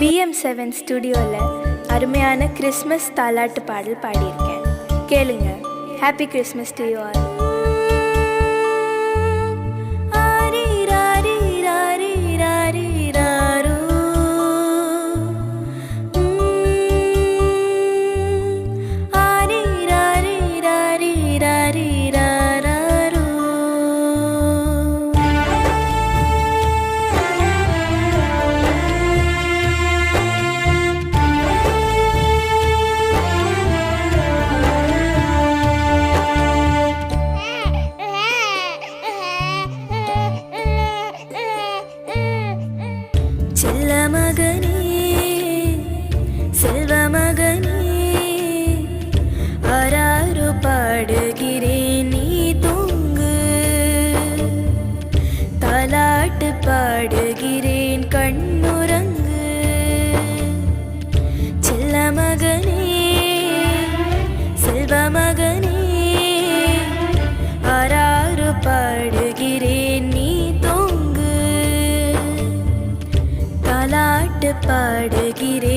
PM seven ஸ்டுடியோவில் அருமையான Christmas தாலாட்டு பாடல் பாடியிருக்கேன். கேளுங்க. Happy Christmas to you all பாடுகிறேன்.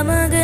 Yaşamadım